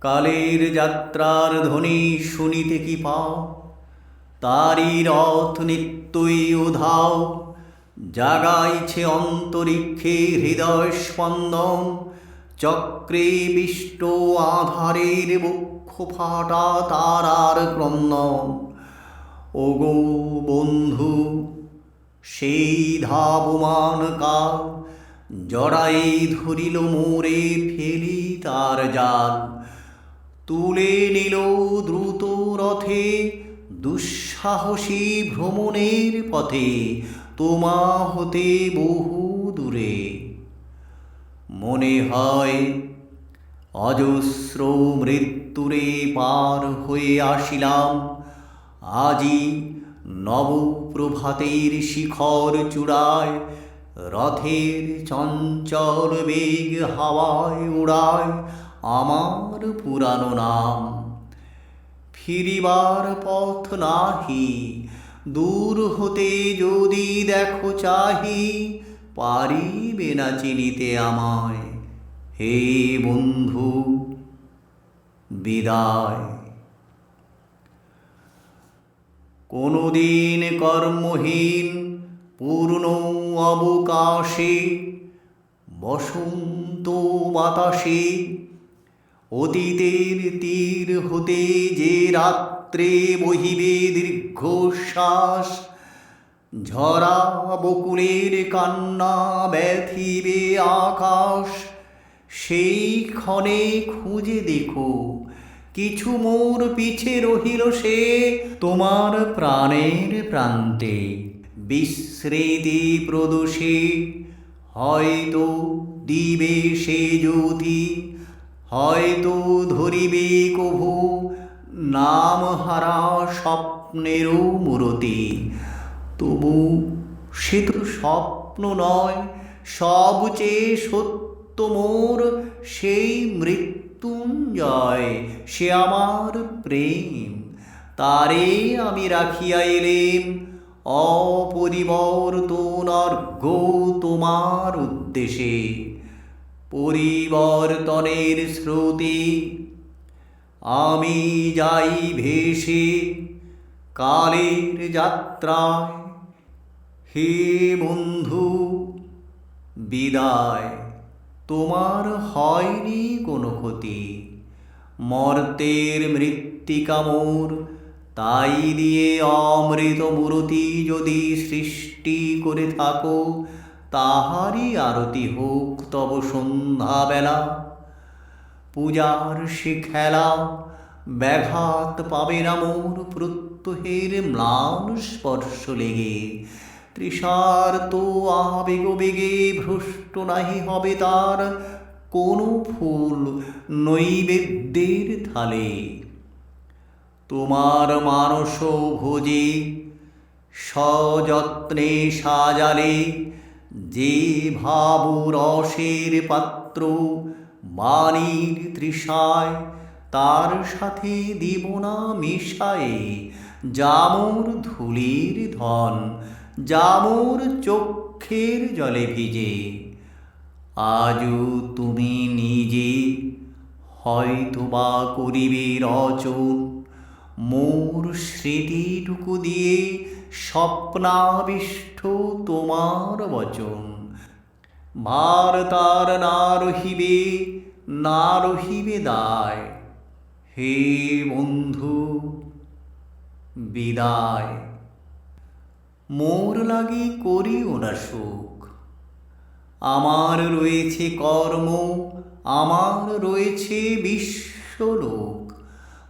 কালের যাত্রার ধ্বনি শুনিতে কি পাও? তারই রথ নিত্যই উধাও, জাগাইছে অন্তরিক্ষে হৃদয় স্পন্দন, চক্রে বিষ্ট আধারের বক্ষ ফাটা তারার ক্রন্দন। ওগো বন্ধু, সেই ধাবমান কাল, জড়াই ধরিল মোরে ফেলি তার জাল। তুলে নিল দ্রুত রথে, দুঃসাহসী ভ্রমণের পথে, তোমা হতে বহু দূরে। মনে হয়, অজস্র মৃত্যুরে পার হয়ে আসিলাম। আজি নবপ্রভাতের শিখর চূড়ায়, রথের চঞ্চল বেগ হাওয়ায় উড়ায় আমার পুরানো নাম। ফিরিবার পথ নাহি, দূর হতে যদি দেখো চাহি, পারিবে না চিনিতে আমায়। হে বন্ধু, বিদায়। কোনোদিন কর্মহীন, পূর্ণ অবকাশে, বসন্ত বাতাসে অতীতের তীর হতে যে রাত্রে বহিবে দীর্ঘশ্বাস, ঝরা বকুলের কান্না ব্যথিবে আকাশ, সেই ক্ষণে খুঁজে দেখো, কিছু মোর পিছে রহিল সে তোমার প্রাণের প্রান্তে। বিশ্রেদি প্রদোষে হয়তো দিবে সে জ্যোতি হয়তো ধরিবে কভু, নাম হারা স্বপ্নেরও মূরতি। তবু সে তো স্বপ্ন নয় সবচেয়ে সত্য মোর সেই মৃত্যুঞ্জয়, সে আমার প্রেম। তারে আমি রাখিয়া এলেম, অপরিবর্তন অর্ঘ তোমার উদ্দেশে। পরিবর্তনের শ্রুতি। আমি যাই ভেসে কালের যাত্রায়, হে বন্ধু, বিদায়। তোমার হয়নি কোনো ক্ষতি। মর্তের মৃত্তিকা মোর, তাই দিয়ে অমৃত মূরতি যদি সৃষ্টি করে থাকো তাহারই আরতি হোক তব সন্ধ্যাবেলা। পূজার সে খেলা, ব্যাঘাত পাবে না মোর প্রত্যহের ম্লান স্পর্শ লেগে। তৃষার তো আবেগ বেগে ভ্রষ্ট নাহি হবে তার, কোনো ফুল নৈবেদ্যের থালে। তোমার মানস ভোজে সযত্নে সাজালে যে ভাবু রসের পাত্র বাণীর তৃষায়, তার সাথে দিব না মিশায়ে, জামুর ধুলির ধন, জামুর চক্ষের জলে ভিজে। আজও তুমি নিজে হয়তো বা করিবে রচন, মোর স্মৃতিটুকু দিয়ে স্বপ্নাবিষ্ট তোমার বচন। ভার তার না রহিবে না রহিবে দায়। হে বন্ধু, বিদায়। মোর লাগি করিও না সুখ। আমার রয়েছে কর্ম, আমার রয়েছে বিশ্বলোক।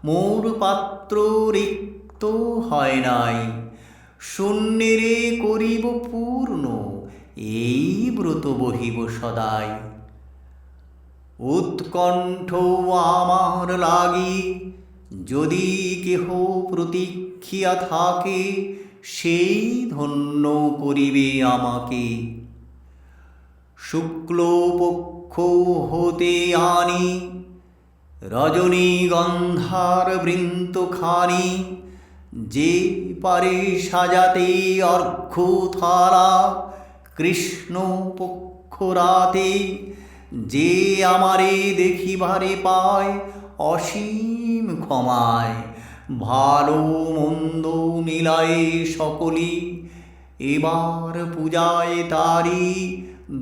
মোর পাত্র রিক্ত হয় নাই। শূন্যেরে করিব পূর্ণ, এই ব্রত বহিব সদাই। উৎকণ্ঠ আমার লাগি, যদি কেহ প্রতীক্ষিয়া থাকে, সেই ধন্য করিবে আমাকে। শুক্লপক্ষ হতে আনি, রজনীগন্ধার বৃন্তখানি যে পারে সাজাতে অর্ঘ থারা কৃষ্ণ পক্ষ রাতে, যে আমারে দেখিবারে পায় অসীম ক্ষমায়, ভালো মন্দ মিলায়ে সকলি, এবার পূজায় তারি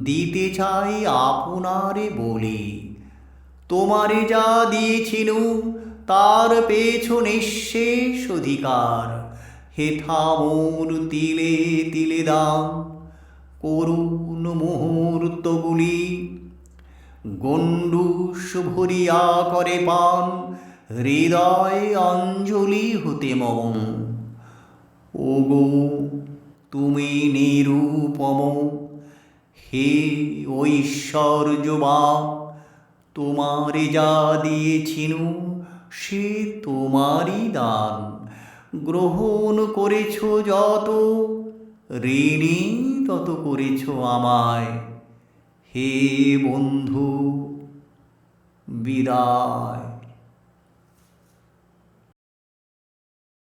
দিতে চাই আপনারে বলি। তোমারে যা দিয়েছিল তার পেছ নিঃশেষ অধিকার। হেথা মোর তিলে তিলে দান করুণ মুহূর্তগুলি। গণ্ডুষ ভরিয়া করে পান, হৃদয় অঞ্জলি হতে মম। ওগো, তুমি নিরূপম। হে ঐশ্বর্যবা তোমারে যা দিয়েছিনু সে তোমারই দান। গ্রহণ করেছ যত ঋণী তত করেছ আমায়। হে বন্ধু বিদায়।